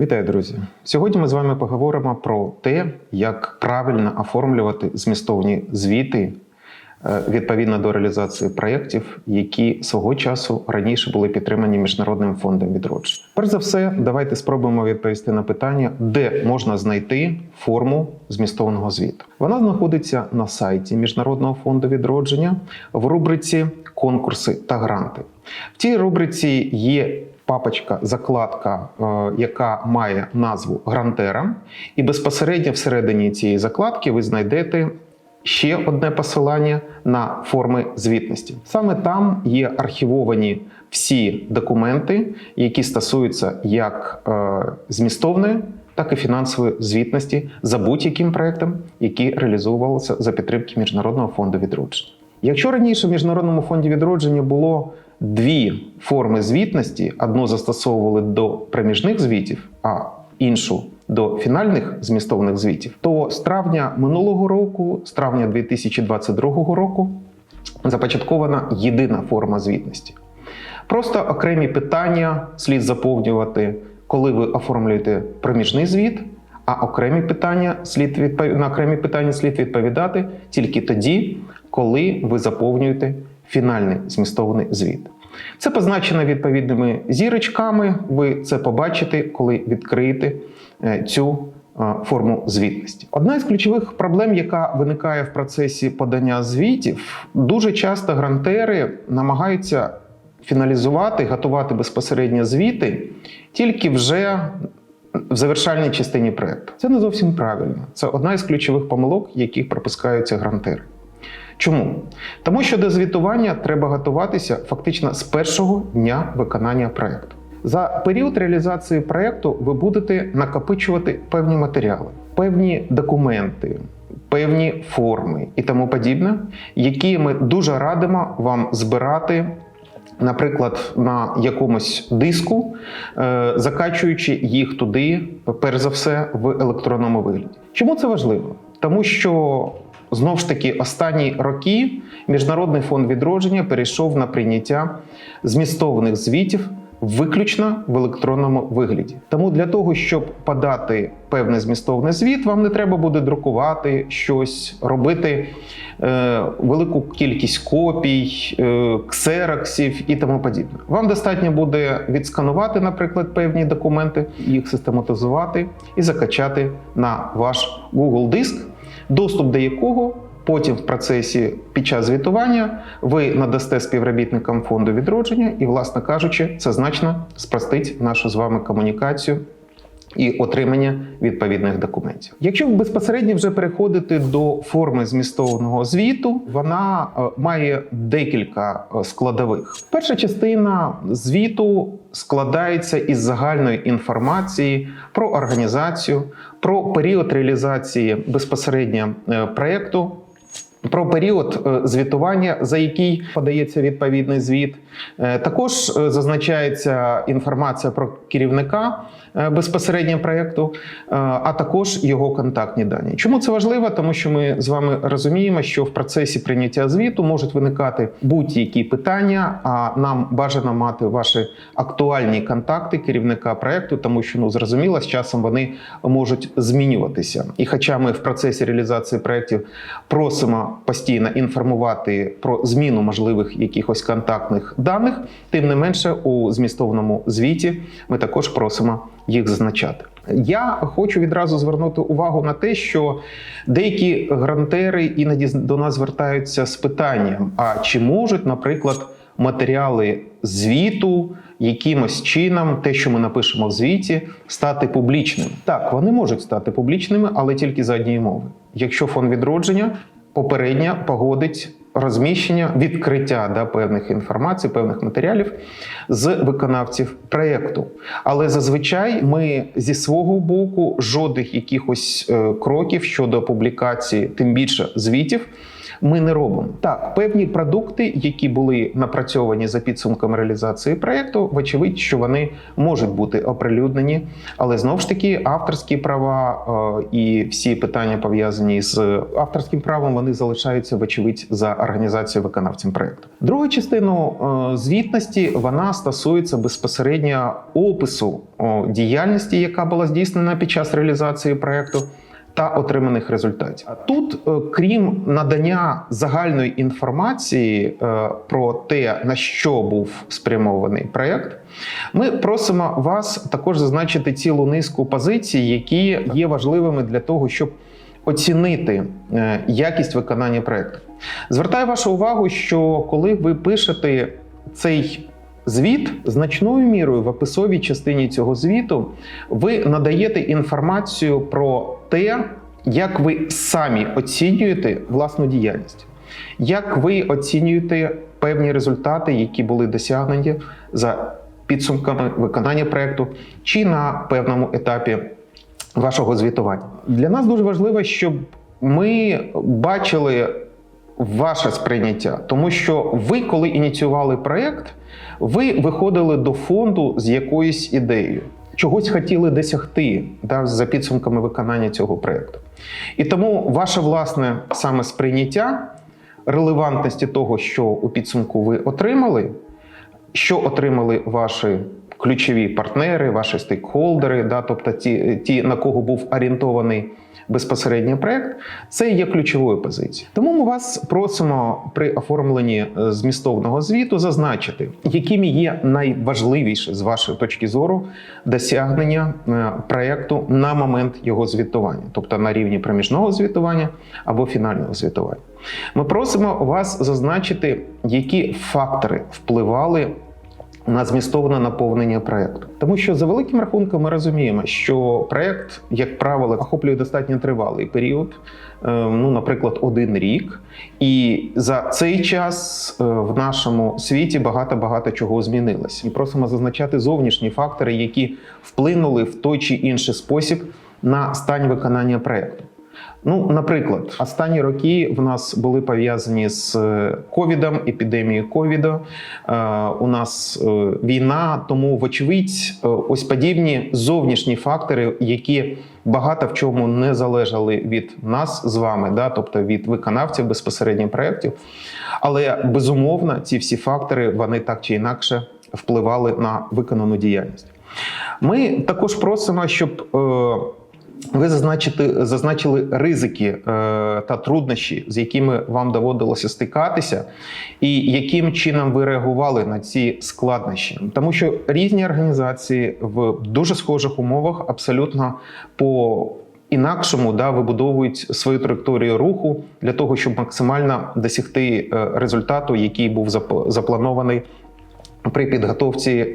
Вітаю, друзі! Сьогодні ми з вами поговоримо про те, як правильно оформлювати змістовні звіти е, відповідно до реалізації проєктів, які свого часу раніше були підтримані Міжнародним фондом відродження. Перш за все, давайте спробуємо відповісти на питання, де можна знайти форму змістовного звіту. Вона знаходиться на сайті Міжнародного фонду відродження в рубриці Конкурси та гранти. В цій рубриці є папочка, закладка, е, яка має назву грантера, і безпосередньо всередині цієї закладки ви знайдете ще одне посилання на форми звітності. Саме там є архівовані всі документи, які стосуються як е, змістовної. Так і фінансової звітності за будь-яким проектом, який реалізовувався за підтримки Міжнародного фонду відродження. Якщо раніше в Міжнародному фонді відродження було дві форми звітності: одну застосовували до проміжних звітів, а іншу до фінальних змістовних звітів, то з травня минулого року, з травня 2022 року, започаткована єдина форма звітності. Просто окремі питання слід заповнювати, коли ви оформлюєте проміжний звіт. А окремі питання слід відпов... на окремі питання слід відповідати тільки тоді, коли ви заповнюєте фінальний змістований звіт. Це позначено відповідними зірочками. Ви це побачите, коли відкриєте е, цю е, форму звітності. Одна із ключових проблем, яка виникає в процесі подання звітів, дуже часто грантери намагаються фіналізувати, готувати безпосередньо звіти тільки вже в завершальній частині проекту. Це не зовсім правильно. Це одна із ключових помилок, яких пропускаються грантери. Чому? Тому що до звітування треба готуватися фактично з першого дня виконання проекту. За період реалізації проекту ви будете накопичувати певні матеріали, певні документи, певні форми і тому подібне, які ми дуже радимо вам збирати. Наприклад, на якомусь диску, е, закачуючи їх туди, перш за все, в електронному вигляді. Чому це важливо? Тому що Знову ж таки, останні роки Міжнародний фонд відродження перейшов на прийняття змістовних звітів виключно в електронному вигляді. Тому для того, щоб подати певний змістовний звіт, вам не треба буде друкувати щось, робити е, велику кількість копій, е, ксероксів і тому подібне. Вам достатньо буде відсканувати, наприклад, певні документи, їх систематизувати і закачати на ваш Google диск доступ до якого потім в процесі під час звітування ви надасте співробітникам фонду відродження, і, власне кажучи, це значно спростить нашу з вами комунікацію. І отримання відповідних документів. Якщо безпосередньо вже переходите до форми змістовного звіту, вона е, має декілька е, складових. Перша частина звіту складається із загальної інформації про організацію, про період реалізації безпосередньо е, проєкту, про період звітування, за який подається відповідний звіт, також зазначається інформація про керівника безпосередньо проєкту, а також його контактні дані. Чому це важливо? Тому що ми з вами розуміємо, що в процесі прийняття звіту можуть виникати будь-які питання. А нам бажано мати ваші актуальні контакти керівника проєкту, тому що ну зрозуміло, з часом вони можуть змінюватися. І, хоча ми в процесі реалізації проєктів просимо постійно інформувати про зміну можливих якихось контактних даних, тим не менше у змістовному звіті ми також просимо їх зазначати. Я хочу відразу звернути увагу на те, що деякі грантери іноді до нас звертаються з питанням: а чи можуть, наприклад, матеріали звіту якимось чином, те, що ми напишемо в звіті, стати публічними? Так, вони можуть стати публічними, але тільки за однієї мови. Якщо фонд відродження попередньо погодить розміщення, відкриття да, певних інформацій, певних матеріалів з виконавців проєкту. Але зазвичай ми зі свого боку жодних якихось е, кроків щодо публікації, тим більше звітів, ми не робимо. Так, певні продукти, які були напрацьовані за підсумками реалізації проєкту, вочевидь, що вони можуть бути оприлюднені, але знову ж таки авторські права е, і всі питання пов'язані з авторським правом, вони залишаються вочевидь за організацією виконавцем проєкту. Другу частину е, звітності вона стосується безпосередньо опису діяльності, яка була здійснена під час реалізації проєкту та отриманих результатів. Тут, е, крім надання загальної інформації е, про те, на що був спрямований проєкт, ми просимо вас також зазначити цілу низку позицій, які є важливими для того, щоб оцінити е, якість виконання проєкту. Звертаю вашу увагу, що коли ви пишете цей звіт, значною мірою в описовій частині цього звіту ви надаєте інформацію про те, як ви самі оцінюєте власну діяльність, як ви оцінюєте певні результати, які були досягнені за підсумками виконання проєкту, чи на певному етапі вашого звітування. Для нас дуже важливо, щоб ми бачили ваше сприйняття, тому що ви, коли ініціювали проєкт, ви виходили до фонду з якоюсь ідеєю. Чогось хотіли досягти да, за підсумками виконання цього проєкту. І тому ваше власне саме сприйняття релевантності того, що у підсумку ви отримали, що отримали ваші ключові партнери, ваші стейкхолдери, да, тобто ті, ті, на кого був орієнтований безпосередньо проект, це є ключовою позицією. Тому ми вас просимо при оформленні е, змістовного звіту зазначити, якими є найважливіші з вашої точки зору досягнення е, проекту на момент його звітування, тобто на рівні проміжного звітування або фінального звітування. Ми просимо вас зазначити, які фактори впливали на змістовне наповнення проекту, тому що за великим рахунком ми розуміємо, що проект, як правило, охоплює достатньо тривалий період, е, ну, наприклад, один рік. І за цей час е, в нашому світі багато багато чого змінилося. І просимо зазначати зовнішні фактори, які вплинули в той чи інший спосіб на стан виконання проекту. Ну, наприклад, останні роки в нас були пов'язані з е, ковідом, епідемією ковіду. Е, У нас е, війна, тому, вочевидь, ось подібні зовнішні фактори, які багато в чому не залежали від нас з вами, да, тобто від виконавців безпосередньо проєктів. Але безумовно, ці всі фактори вони так чи інакше впливали на виконану діяльність. Ми також просимо, щоб. Ви зазначити, зазначили ризики е, та труднощі, з якими вам доводилося стикатися, і яким чином ви реагували на ці складнощі, тому що різні організації в дуже схожих умовах абсолютно по інакшому да, вибудовують свою траєкторію руху для того, щоб максимально досягти е, результату, який був зап- запланований при підготовці е,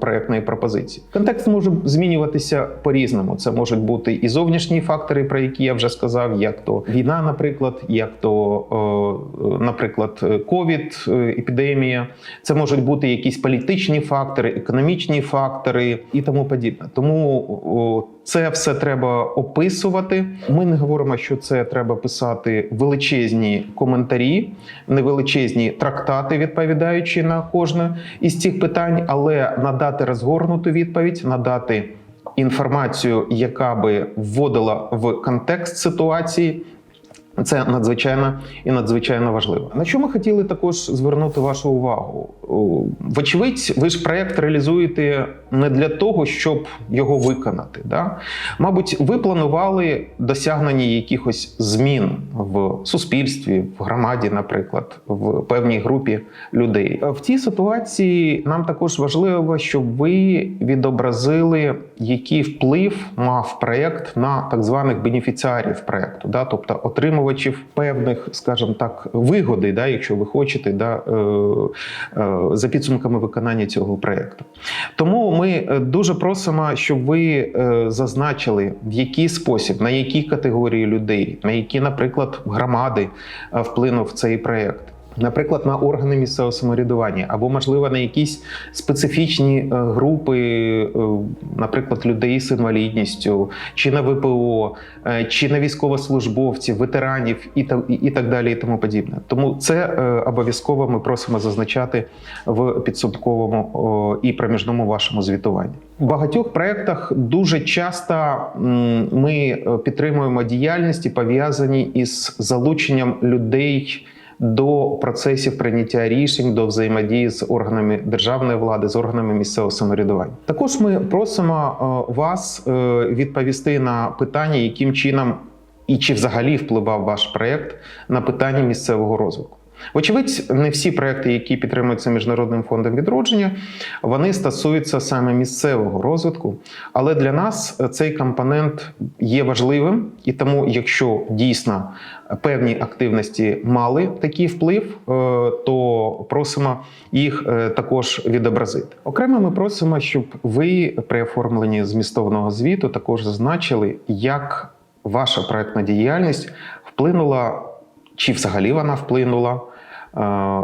проектної пропозиції. Контекст може змінюватися по-різному. Це можуть бути і зовнішні фактори, про які я вже сказав, як то війна, наприклад, як то, е, наприклад, ковід, е, епідемія. Це можуть бути якісь політичні фактори, економічні фактори і тому подібне. Тому о, це все треба описувати. Ми не говоримо, що це треба писати величезні коментарі, невеличезні трактати, відповідаючи на кожне із цих питань, але надати розгорнуту відповідь, надати інформацію, яка би вводила в контекст ситуації. Це надзвичайно і надзвичайно важливо. На що ми хотіли також звернути вашу увагу? Вочевидь, ви ж проєкт реалізуєте не для того, щоб його виконати. Да? Мабуть, ви планували досягнення якихось змін в суспільстві, в громаді, наприклад, в певній групі людей. В цій ситуації нам також важливо, щоб ви відобразили, який вплив мав проєкт на так званих бенефіціарів проєкту, да? тобто отримувачів певних, скажімо так, вигоди, да? якщо ви хочете, да? е, е, за підсумками виконання цього проєкту. Тому ми е, дуже просимо, щоб ви зазначили, в який спосіб, на які категорії людей, на які, наприклад, громади вплинув цей проєкт. Наприклад, на органи місцевого самоврядування, або, можливо, на якісь специфічні е, групи, е, наприклад, людей з інвалідністю, чи на ВПО, е, чи на військовослужбовців, ветеранів і та- і- і так далі, і тому подібне. Тому це обов'язково ми просимо зазначати в підсумковому і проміжному вашому звітуванні. В багатьох проєктах дуже часто ми підтримуємо діяльності, пов'язані із залученням людей до процесів прийняття рішень, до взаємодії з органами державної влади, з органами місцевого самоврядування. Також ми просимо е, вас е, відповісти на питання, яким чином і чи взагалі впливав ваш проект на питання місцевого розвитку. Вочевидь, не всі проекти, які підтримуються міжнародним фондом відродження, вони стосуються саме місцевого розвитку. Але для нас цей компонент є важливим, і тому, якщо дійсно певні активності мали такий вплив, е, то просимо їх е, також відобразити. Окремо, ми просимо, щоб ви при оформленні змістовного звіту також зазначили, як ваша проектна діяльність вплинула, чи взагалі вона вплинула е,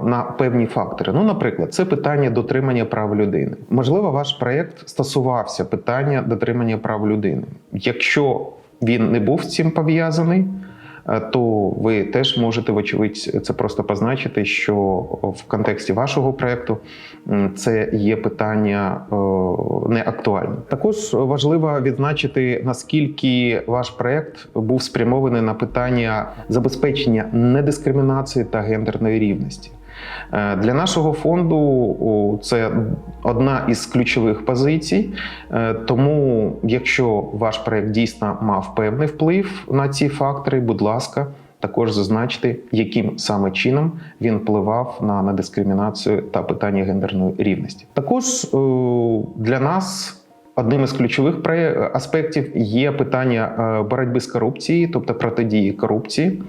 на певні фактори. Ну, наприклад, це питання дотримання прав людини. Можливо, ваш проєкт стосувався питання дотримання прав людини. Якщо він не був з цим пов'язаний, то ви теж можете, вочевидь, це просто позначити, що в контексті вашого проекту це є питання е, не актуальне. Також важливо відзначити, наскільки ваш проект був спрямований на питання забезпечення недискримінації та гендерної рівності. Е, Для нашого фонду це одна із ключових позицій. Е, Тому, якщо ваш проект дійсно мав певний вплив на ці фактори, будь ласка, також зазначте, яким саме чином він впливав на недискримінацію та питання гендерної рівності. Також для нас. Одним із ключових аспектів є питання е, боротьби з корупцією, тобто протидії корупції.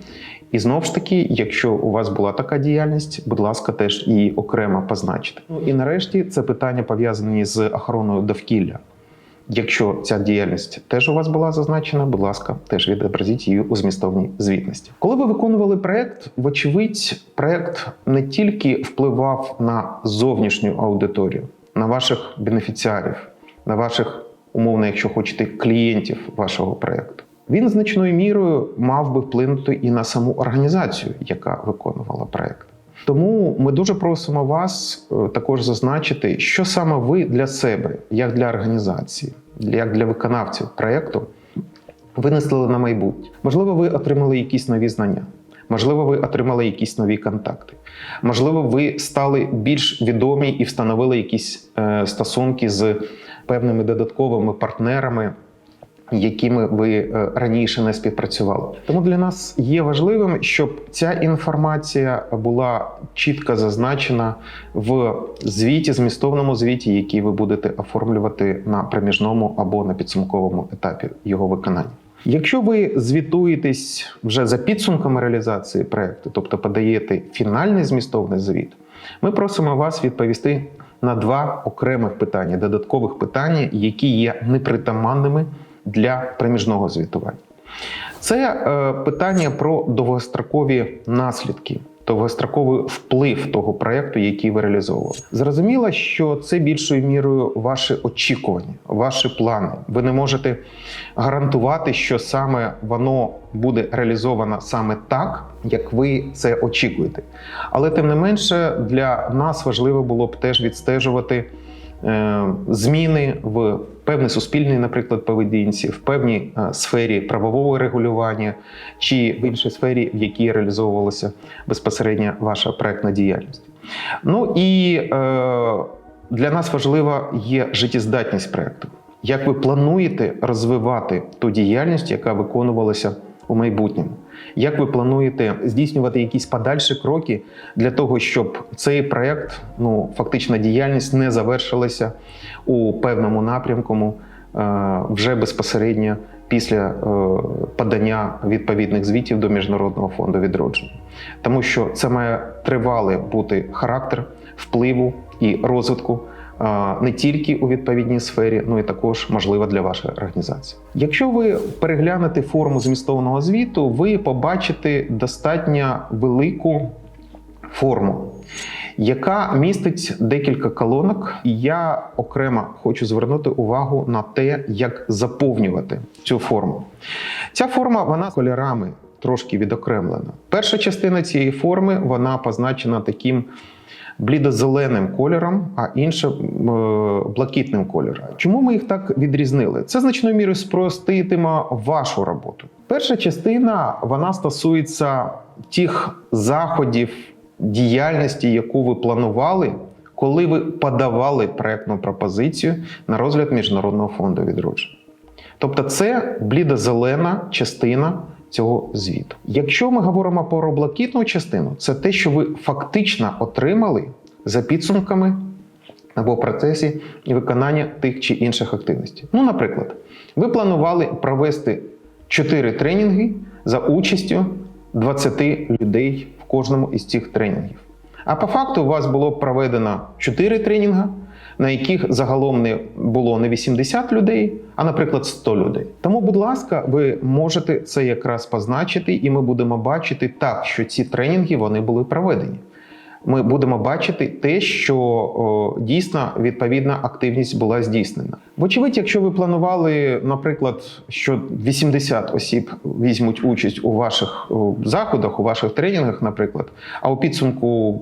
І знову ж таки, якщо у вас була така діяльність, будь ласка, теж її окремо позначте. Ну і нарешті це питання пов'язані з охороною довкілля. Якщо ця діяльність теж у вас була зазначена, будь ласка, теж відобразіть її у змістовній звітності. Коли ви виконували проект, вочевидь, проект не тільки впливав на зовнішню аудиторію, на ваших бенефіціарів, на ваших, умовно, якщо хочете, клієнтів вашого проекту. Він значною мірою мав би вплинути і на саму організацію, яка виконувала проект. Тому ми дуже просимо вас е, також зазначити, що саме ви для себе, як для організації, як для виконавців проекту, винесли на майбутнє. Можливо, ви отримали якісь нові знання. Можливо, ви отримали якісь нові контакти. Можливо, ви стали більш відомі і встановили якісь е, стосунки з певними додатковими партнерами, якими ви е, раніше не співпрацювали. Тому для нас є важливим, щоб ця інформація була чітко зазначена в звіті, змістовному звіті, який ви будете оформлювати на проміжному або на підсумковому етапі його виконання. Якщо ви звітуєтесь вже за підсумками реалізації проекту, тобто подаєте фінальний змістовний звіт, ми просимо вас відповісти на два окремих питання, додаткових питання, які є непритаманними для проміжного звітування. Це е, питання про довгострокові наслідки, довгостроковий вплив того проекту, який ви реалізовували. Зрозуміло, що це більшою мірою ваші очікування, ваші плани. Ви не можете гарантувати, що саме воно буде реалізовано саме так, як ви це очікуєте. Але тим не менше, для нас важливо було б теж відстежувати е, зміни в певній суспільній, наприклад, поведінці, в певній е, сфері правового регулювання чи в іншій сфері, в якій реалізовувалася безпосередньо ваша проектна діяльність. Ну і е, для нас важлива є життєздатність проекту. Як ви плануєте розвивати ту діяльність, яка виконувалася у майбутньому? Як ви плануєте здійснювати якісь подальші кроки для того, щоб цей проект, ну фактично діяльність не завершилася у певному напрямку е, вже безпосередньо після е, подання відповідних звітів до Міжнародного фонду відродження, тому що це має тривалий бути характер впливу і розвитку не тільки у відповідній сфері, ну і також можливо для вашої організації. Якщо ви переглянете форму змістовного звіту, ви побачите достатньо велику форму, яка містить декілька колонок. І я окремо хочу звернути увагу на те, як заповнювати цю форму. Ця форма вона кольорами трошки відокремлена. Перша частина цієї форми вона позначена таким блідозеленим кольором, а інша е, блакитним кольором. Чому ми їх так відрізнили? Це значною мірою спроститиме вашу роботу. Перша частина вона стосується тих заходів діяльності, яку ви планували. Коли ви подавали проектну пропозицію на розгляд Міжнародного фонду відродження. Тобто це блідозелена частина цього звіту. Якщо ми говоримо про блакитну частину, це те, що ви фактично отримали за підсумками або процесі виконання тих чи інших активностей. Ну, наприклад, ви планували провести 4 тренінги за участю 20 людей в кожному із цих тренінгів. А по факту у вас було проведено 4 тренінги, на яких загалом не було не 80 людей, а, наприклад, 100 людей. Тому, будь ласка, ви можете це якраз позначити, і ми будемо бачити так, що ці тренінги вони були проведені. Ми будемо бачити те, що о, дійсно відповідна активність була здійснена. Вочевидь, якщо ви планували, наприклад, що 80 осіб візьмуть участь у ваших заходах, у ваших тренінгах, наприклад, а у підсумку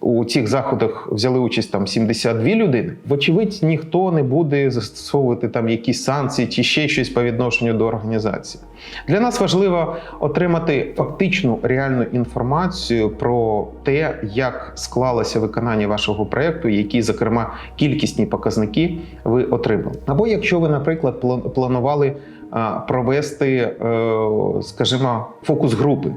у цих заходах взяли участь там 72 людини, вочевидь, ніхто не буде застосовувати там якісь санкції чи ще щось по відношенню до організації. Для нас важливо отримати фактичну реальну інформацію про те, як склалося виконання вашого проєкту, які, зокрема, кількісні показники ви отримали. Або якщо ви, наприклад, планували провести, е, скажімо, фокус групи.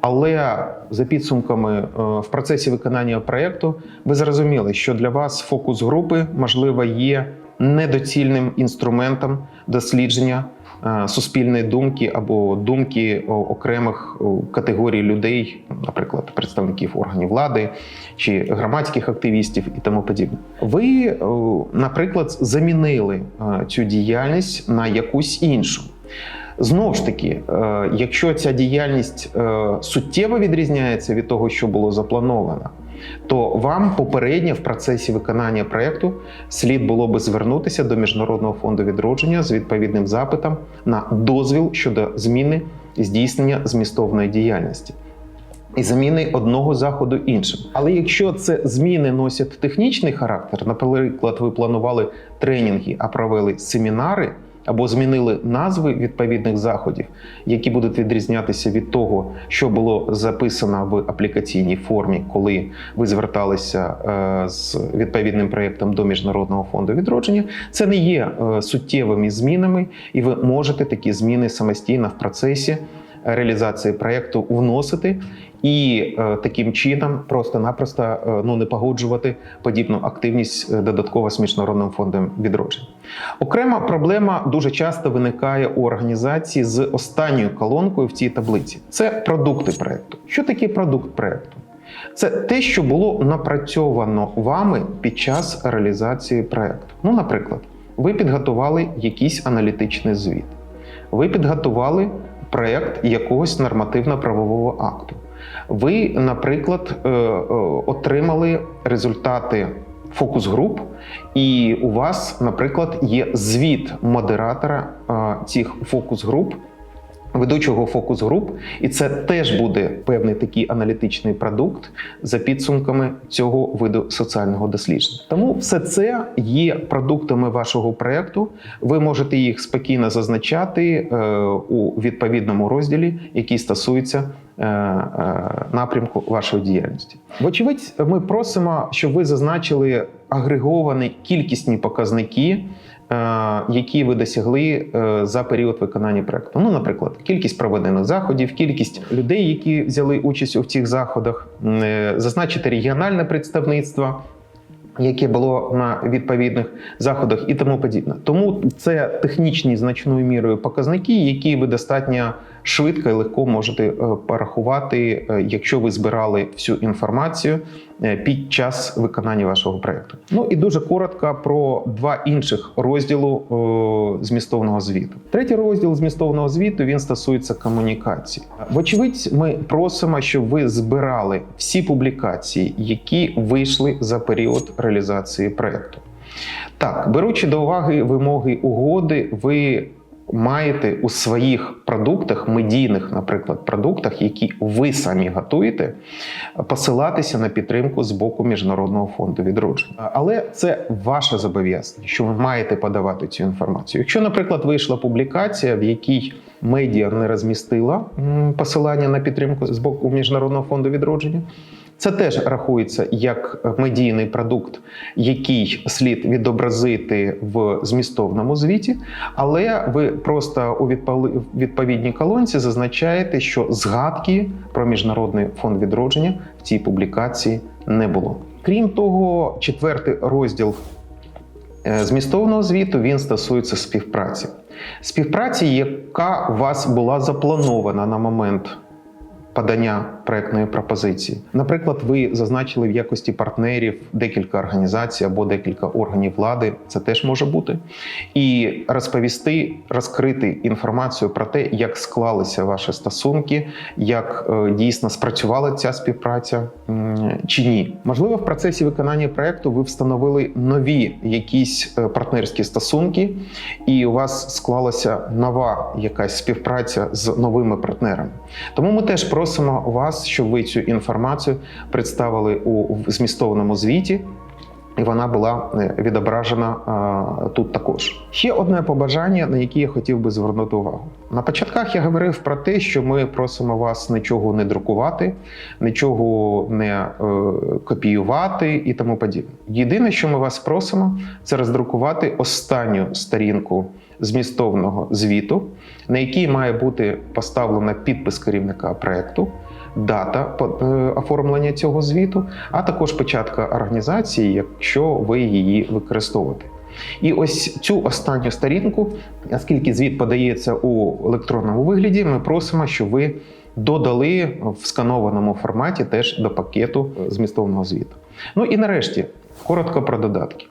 Але за підсумками е, в процесі виконання проєкту ви зрозуміли, що для вас фокус групи можливо є недоцільним інструментом дослідження е, суспільної думки або думки окремих категорій людей, наприклад, представників органів влади чи громадських активістів і тому подібне. Ви, наприклад, замінили е, цю діяльність на якусь іншу. Знову ж таки, е, якщо ця діяльність е, суттєво відрізняється від того, що було заплановано, то вам попередньо в процесі виконання проєкту слід було би звернутися до Міжнародного фонду відродження з відповідним запитом на дозвіл щодо зміни здійснення змістовної діяльності. І заміни одного заходу іншим. Але якщо це зміни носять технічний характер, наприклад, ви планували тренінги, а провели семінари, або змінили назви відповідних заходів, які будуть відрізнятися від того, що було записано в аплікаційній формі, коли ви зверталися е, з відповідним проєктом до Міжнародного фонду відродження, це не є е, суттєвими змінами, і ви можете такі зміни самостійно в процесі реалізації проєкту вносити і е, таким чином просто-напросто е, ну не погоджувати подібну активність е, додатково з міжнародним фондом відродження. Окрема проблема дуже часто виникає у організації з останньою колонкою в цій таблиці. Це продукти проєкту. Що таке продукт проєкту? Це те, що було напрацьовано вами під час реалізації проєкту. Ну, наприклад, ви підготували якийсь аналітичний звіт, ви підготували проєкт якогось нормативно-правового акту. Ви, наприклад, е, е, отримали результати фокус груп, і у вас, наприклад, є звіт модератора е, цих фокус груп. Ведучого фокус груп, і це теж буде певний такий аналітичний продукт за підсумками цього виду соціального дослідження. Тому все це є продуктами вашого проєкту. Ви можете їх спокійно зазначати у відповідному розділі, який стосується напрямку вашої діяльності. Вочевидь, ми просимо, щоб ви зазначили агреговані кількісні показники. е, Які ви досягли е, за період виконання проекту? Ну, наприклад, кількість проведених заходів, кількість людей, які взяли участь у цих заходах, е, зазначити регіональне представництво, яке було на відповідних заходах, і тому подібне. Тому це технічні значною мірою показники, які ви достатньо швидко і легко можете е, порахувати, е, якщо ви збирали всю інформацію під час виконання вашого проєкту. Ну і дуже коротко про два інших розділу е, змістовного звіту. Третій розділ змістовного звіту він стосується комунікації. Вочевидь, ми просимо, щоб ви збирали всі публікації, які вийшли за період реалізації проєкту. Так, беручи до уваги вимоги угоди, ви маєте у своїх продуктах, медійних, наприклад, продуктах, які ви самі готуєте, посилатися на підтримку з боку Міжнародного фонду відродження. Але це ваше зобов'язання, що ви маєте подавати цю інформацію. Якщо, наприклад, вийшла публікація, в якій медіа не розмістила посилання на підтримку з боку Міжнародного фонду відродження. Це теж рахується як медійний продукт, який слід відобразити в змістовному звіті, але ви просто у відповідній колонці зазначаєте, що згадки про міжнародний фонд відродження в цій публікації не було. Крім того, четвертий розділ е, змістовного звіту він стосується співпраці. Співпраці, яка у вас була запланована на момент подання проектної пропозиції. Наприклад, ви зазначили в якості партнерів декілька організацій або декілька органів влади. Це теж може бути. І розповісти, розкрити інформацію про те, як склалися ваші стосунки, як е, дійсно спрацювала ця співпраця чи ні. Можливо, в процесі виконання проекту ви встановили нові якісь е, партнерські стосунки, і у вас склалася нова якась співпраця з новими партнерами. Тому ми теж просимо вас, щоб ви цю інформацію представили у змістовному звіті. І вона була е, відображена а, тут також. Ще одне побажання, на яке я хотів би звернути увагу. На початках я говорив про те, що ми просимо вас нічого не друкувати, нічого не е, копіювати і тому подібне. Єдине, що ми вас просимо, це роздрукувати останню сторінку змістовного звіту, на якій має бути поставлена підпис керівника проекту. Дата е, оформлення цього звіту, а також початка організації, якщо ви її використовуєте. І ось цю останню сторінку, оскільки звіт подається у електронному вигляді, ми просимо, щоб ви додали в сканованому форматі теж до пакету змістовного звіту. Ну і нарешті коротко про додатки.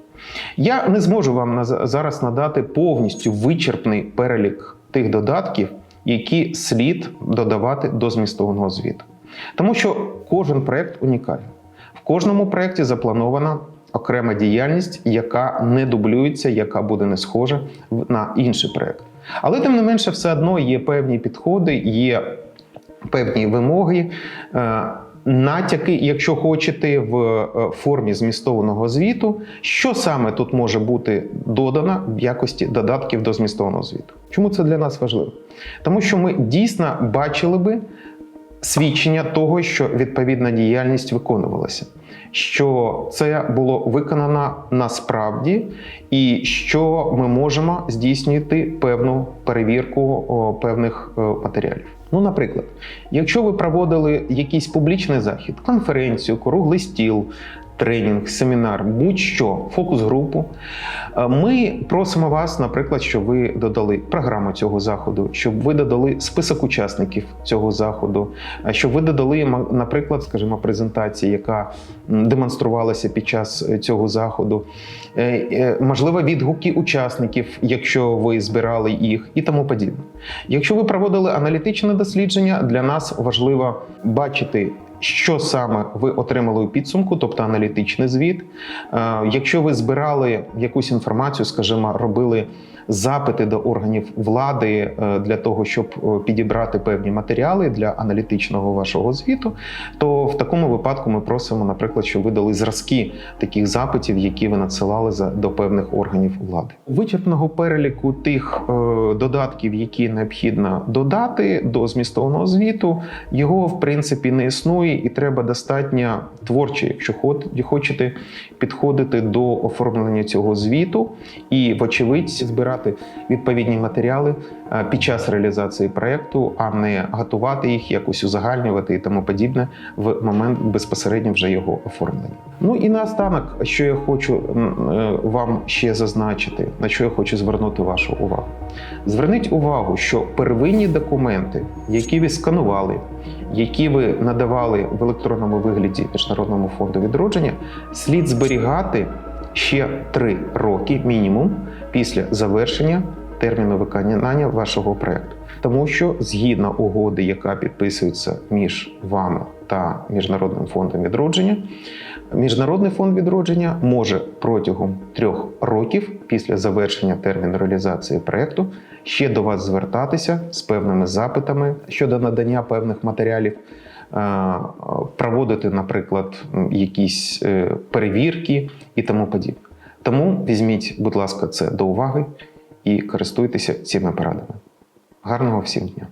Я не зможу вам зараз надати повністю вичерпний перелік тих додатків, які слід додавати до змістовного звіту. Тому що кожен проєкт унікальний. В кожному проєкті запланована окрема діяльність, яка не дублюється, яка буде не схожа на інший проєкт. Але тим не менше, все одно є певні підходи, є певні вимоги. Натяки, якщо хочете, в е, формі змістованого звіту, що саме тут може бути додано в якості додатків до змістованого звіту. Чому це для нас важливо? Тому що ми дійсно бачили би свідчення того, що відповідна діяльність виконувалася, що це було виконано насправді, і що ми можемо здійснювати певну перевірку певних о, матеріалів. Ну, наприклад, якщо ви проводили якийсь публічний захід, конференцію, круглий стіл, тренінг, семінар, будь-що, фокус-групу. е, Ми просимо вас, наприклад, щоб ви додали програму цього заходу, щоб ви додали список учасників цього заходу, е, щоб ви додали, наприклад, скажімо, презентацію, яка демонструвалася під час е, цього заходу. Можливо, відгуки учасників, якщо ви збирали їх, і тому подібне. Якщо ви проводили аналітичне дослідження, для нас важливо бачити. Що саме ви отримали у підсумку, тобто аналітичний звіт. Е, Якщо ви збирали якусь інформацію, скажімо, робили запити до органів влади е, для того, щоб е, підібрати певні матеріали для аналітичного вашого звіту, то в такому випадку ми просимо, наприклад, щоб ви дали зразки таких запитів, які ви надсилали за до певних органів влади. Вичерпного переліку тих е, додатків, які необхідно додати до змістовного звіту, його в принципі не існує, і треба достатньо творче, якщо хочете підходити до оформлення цього звіту і, вочевидь, збирати відповідні матеріали е, під час реалізації проекту, а не готувати їх, якось узагальнювати і тому подібне в момент безпосередньо вже його оформлення. Ну і наостанок, що я хочу е, вам ще зазначити, на що я хочу звернути вашу увагу. Зверніть увагу, що первинні документи, які ви сканували, які ви надавали в електронному вигляді Міжнародному фонду відродження, слід зберігати ще три роки мінімум після завершення терміну виконання вашого проекту. Тому що згідно угоди, яка підписується між вами та Міжнародним фондом відродження, Міжнародний фонд відродження може протягом трьох років після завершення терміну реалізації проекту ще до вас звертатися з певними запитами щодо надання певних матеріалів, е, проводити, наприклад, якісь е, перевірки і тому подібне. Тому візьміть, будь ласка, це до уваги і користуйтеся цими порадами. Гарного всім дня!